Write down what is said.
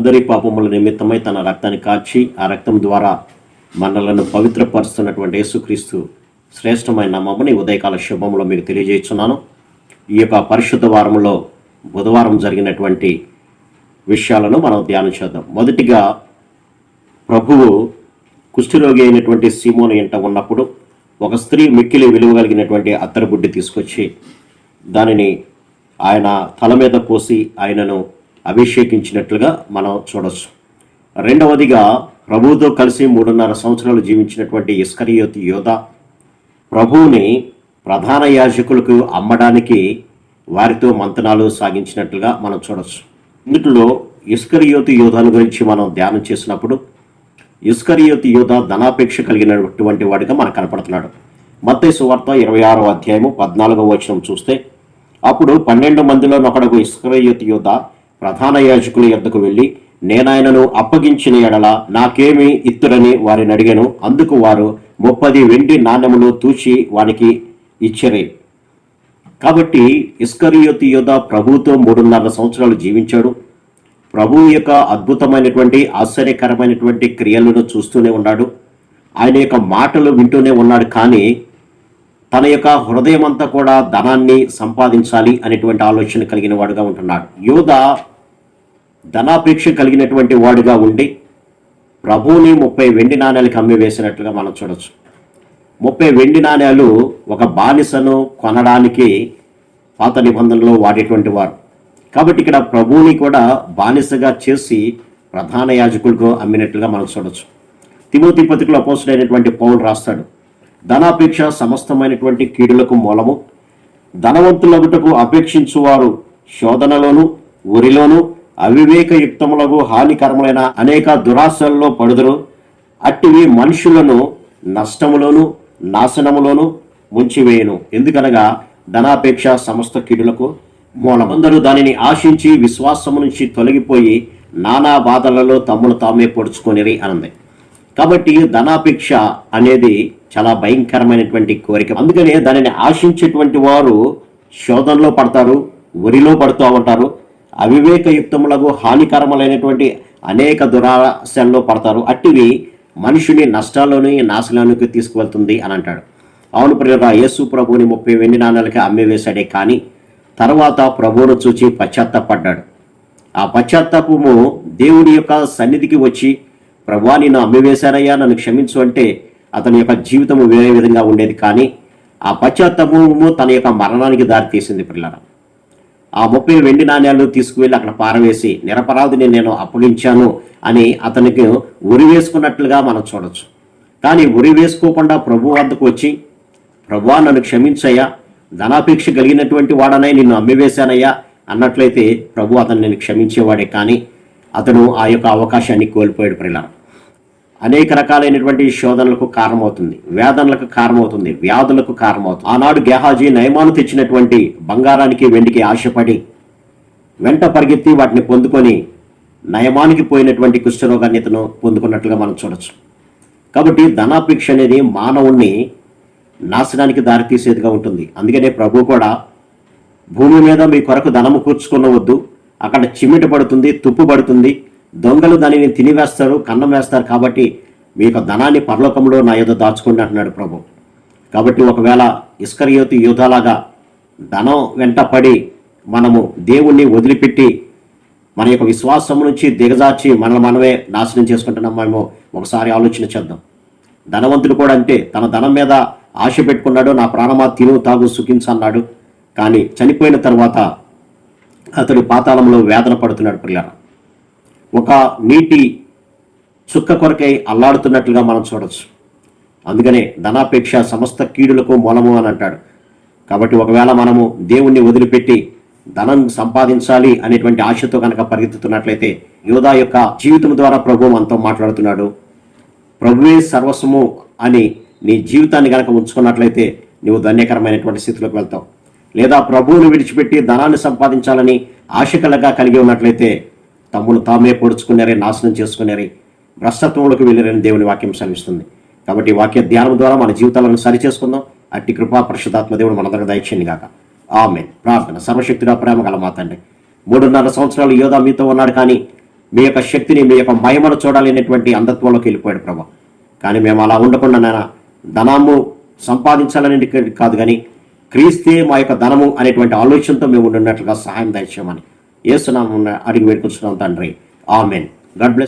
మనందరి పాపముల నిమిత్తమై తన రక్తాన్ని కాచి ఆ రక్తం ద్వారా మనలను పవిత్రపరుస్తున్నటువంటి యేసుక్రీస్తు శ్రేష్టమైన నామముని ఉదయకాల శుభములో మీకు తెలియజేస్తున్నాను. ఈ యొక్క పరిశుద్ధ వారంలో బుధవారం జరిగినటువంటి విషయాలను మనం ధ్యానం చేద్దాం. మొదటిగా ప్రభువు కుష్ఠరోగి అయినటువంటి సీమోను ఇంట ఉన్నప్పుడు ఒక స్త్రీ మిక్కిలి విలువ కలిగినటువంటి తీసుకొచ్చి దానిని ఆయన తల మీద పోసి ఆయనను అభిషేకించినట్లుగా మనం చూడొచ్చు. రెండవదిగా ప్రభువుతో కలిసి మూడున్నర సంవత్సరాలు జీవించినటువంటి ఇస్కరియోతి యోధ. ప్రభువుని ప్రధాన యాజకులకు అమ్మడానికి వారితో మంతనాలు సాగించినట్లుగా మనం చూడొచ్చు. ఇందులో ఇస్కరియోతి యోధాల గురించి మనం ధ్యానం చేసినప్పుడు ఇస్కరియోతి యోధ ధనాపేక్ష కలిగినటువంటి వాడిగా మనకు కనపడుతున్నాడు. మత్తయి సువార్త ఇరవై ఆరో అధ్యాయము పద్నాలుగో వచనం చూస్తే అప్పుడు పన్నెండు మందిలో ఒకడకు ఇస్కరియోతి యోధ ప్రధాన యాజకుని ఎద్దకు వెళ్ళి నేనాయనను అప్పగించిన ఎడల నాకేమి ఇత్తురని వారిని అడిగాను. అందుకు వారు ముప్పది వెండి నాణ్యములు తూచి వానికి ఇచ్చరే. కాబట్టి ఇస్కరియోతి యోధ ప్రభుతో మూడున్నర సంవత్సరాలు జీవించాడు. ప్రభు యొక్క అద్భుతమైనటువంటి ఆశ్చర్యకరమైనటువంటి క్రియలను చూస్తూనే ఉన్నాడు. ఆయన యొక్క మాటలు వింటూనే ఉన్నాడు. కానీ తన యొక్క హృదయం అంతా కూడా ధనాన్ని సంపాదించాలి అనేటువంటి ఆలోచన కలిగిన వాడుగా ఉంటున్నాడు. యోధ ధనాపేక్ష కలిగినటువంటి వాడుగా ఉండి ప్రభువుని ముప్పై వెండి నాణ్యాలకు అమ్మి వేసినట్లుగా మనం చూడొచ్చు. ముప్పై వెండి నాణ్యాలు ఒక బానిసను కొనడానికి పాత నిబంధనలో వాడేటువంటి వారు కాబట్టి ఇక్కడ ప్రభువుని కూడా బానిసగా చేసి ప్రధాన యాజకులకు అమ్మినట్లుగా మనం చూడొచ్చు. తిమోతి పత్రికలో అపోసుడైనటువంటి పౌరుడు రాస్తాడు. ధనాపేక్ష సమస్తమైనటువంటి కీడులకు మూలము. ధనవంతులగుటకు అపేక్షించువారు శోధనలోను ఉరిలోను అవివేకయుక్తములకు హానికరములైన అనేక దురాశల్లో పడుదురు. అట్టివి మనుషులను నష్టములోను నాశనములోను ముంచివేయను. ఎందుకనగా ధనాపేక్ష సమస్త కీడులకు మూలమందరూ దానిని ఆశించి విశ్వాసము నుంచి తొలగిపోయి నానా బాధలలో తమ్మును తామే పొడుచుకొనిరి అనంది. కాబట్టి ధనాపేక్ష అనేది చాలా భయంకరమైనటువంటి కోరిక. అందుకనే దానిని ఆశించేటువంటి వారు శోధనలో పడతారు ఒరిలో పడుతూ ఉంటారు. అవివేకయుక్తములకు హానికరములైనటువంటి అనేక దురాశల్లో పడతారు. అట్టివి మనుషుని నష్టాల్లోని నాశనానికి తీసుకువెళ్తుంది అని అంటాడు. అవును ప్రియరా యేసు ప్రభువుని ముప్పై వెండి నాణాలకి అమ్మివేశాడే కానీ తర్వాత ప్రభువును చూచి పశ్చాత్తపడ్డాడు. ఆ పశ్చాత్తాపము దేవుడి యొక్క సన్నిధికి వచ్చి ప్రభా నిన్ను అమ్మివేశారయ్యా నన్ను క్షమించు అంటే అతని యొక్క జీవితము వేరే విధంగా ఉండేది కానీ ఆ పశ్చాత్తాపము తన యొక్క మరణానికి దారితీసింది పిల్లల. ఆ ముప్పై వెండి నాణ్యాలు తీసుకువెళ్ళి అక్కడ పారవేసి నిరపరాధిని నేను అప్పగించాను అని అతనికి ఉరి వేసుకున్నట్లుగా మనం చూడొచ్చు. కానీ ఉరి వేసుకోకుండా ప్రభు వద్దకు వచ్చి ప్రభువా నన్ను క్షమించయ్యా. ధనాపేక్ష కలిగినటువంటి వాడనై నిన్ను అమ్మివేశానయ్యా అన్నట్లయితే ప్రభు అతను నేను క్షమించేవాడే కానీ అతను ఆ యొక్క అవకాశాన్ని కోల్పోయాడు ప్రియుల అనేక రకాలైనటువంటి శోధనలకు కారణమవుతుంది వేదనలకు కారణమవుతుంది వ్యాధులకు కారణమవుతుంది. ఆనాడు గెహాజీ నయమాను తెచ్చినటువంటి బంగారానికి వెండికి ఆశపడి వెంట పరిగెత్తి వాటిని పొందుకొని నయమానికి పోయినటువంటి కుష్ఠరోగాన్ని ఇతను పొందుకున్నట్లుగా మనం చూడొచ్చు. కాబట్టి ధనాపేక్ష అనేది మానవుణ్ణి నాశనానికి దారితీసేదిగా ఉంటుంది. అందుకనే ప్రభు కూడా భూమి మీద మీ కొరకు ధనము కూర్చుకునవద్దు. అక్కడ చిమ్మిట పడుతుంది తుప్పు పడుతుంది దొంగలు దానిని తినివేస్తారు కన్నం వేస్తారు కాబట్టి మీ యొక్క ధనాన్ని పరలోకంలో నా యొద్ద దాచుకోండి అంటున్నాడు ప్రభు. కాబట్టి ఒకవేళ ఇస్కరియోతి యూధలాగా ధనం వెంట పడి మనము దేవుణ్ణి వదిలిపెట్టి మన యొక్క విశ్వాసం నుంచి దిగజార్చి మనల్ని మనమే నాశనం చేసుకుంటున్నామేమో ఒకసారి ఆలోచన చేద్దాం. ధనవంతుడు కూడా అంటే తన ధనం మీద ఆశ పెట్టుకున్నాడు నా ప్రాణమా తిను తాగు సుఖించన్నాడు. కానీ చనిపోయిన తర్వాత అతడు పాతాళంలో వేదన పడుతున్నాడు పిల్లరా ఒక నీటి చుక్క కొరకై అల్లాడుతున్నట్లుగా మనం చూడవచ్చు అందుకనే ధనాపేక్ష సమస్త కీడులకు మూలము అని అంటాడు. కాబట్టి ఒకవేళ మనము దేవుణ్ణి వదిలిపెట్టి ధనం సంపాదించాలి అనేటువంటి ఆశతో కనుక పరిగెత్తుతున్నట్లయితే యోధా యొక్క జీవితం ద్వారా ప్రభు మనతో మాట్లాడుతున్నాడు. ప్రభువే సర్వస్వము అని నీ జీవితాన్ని కనుక ఉంచుకున్నట్లయితే నువ్వు ధన్యకరమైనటువంటి స్థితిలోకి వెళ్తావు. లేదా ప్రభువును విడిచిపెట్టి ధనాన్ని సంపాదించాలని ఆశకలగా కలిగి ఉన్నట్లయితే తమ్ములు తామే పొడుచుకున్నారే నాశనం చేసుకున్నారే భ్రష్టత్వంలోకి వెళ్ళారని దేవుని వాక్యం సెలవిస్తుంది. కాబట్టి వాక్య ధ్యానం ద్వారా మన జీవితాలను సరిచేసుకుందాం. అట్టి కృపా పరిశుధాత్మ దేవుడు మనందరికి దయచేయండి గాక. ఆమె ప్రార్థన. సర్వశక్తిగా ప్రేమ గల మాతండి మూడున్నర సంవత్సరాలు యోధా మీతో ఉన్నాడు కానీ మీ యొక్క శక్తిని మీ యొక్క మహిమను చూడాలనేటువంటి అంధత్వంలోకి వెళ్ళిపోయాడు ప్రభా. కానీ మేము అలా ఉండకుండా నాయన ధనము సంపాదించాలని కాదు కానీ క్రీస్తే మా యొక్క ధనము అనేటువంటి ఆలోచనతో మేము ఉండినట్లుగా సహాయం దయచేయమని ఏసునామం అడిగి వేడుకొచ్చున్నాం తండ్రి. ఆమెన్. God bless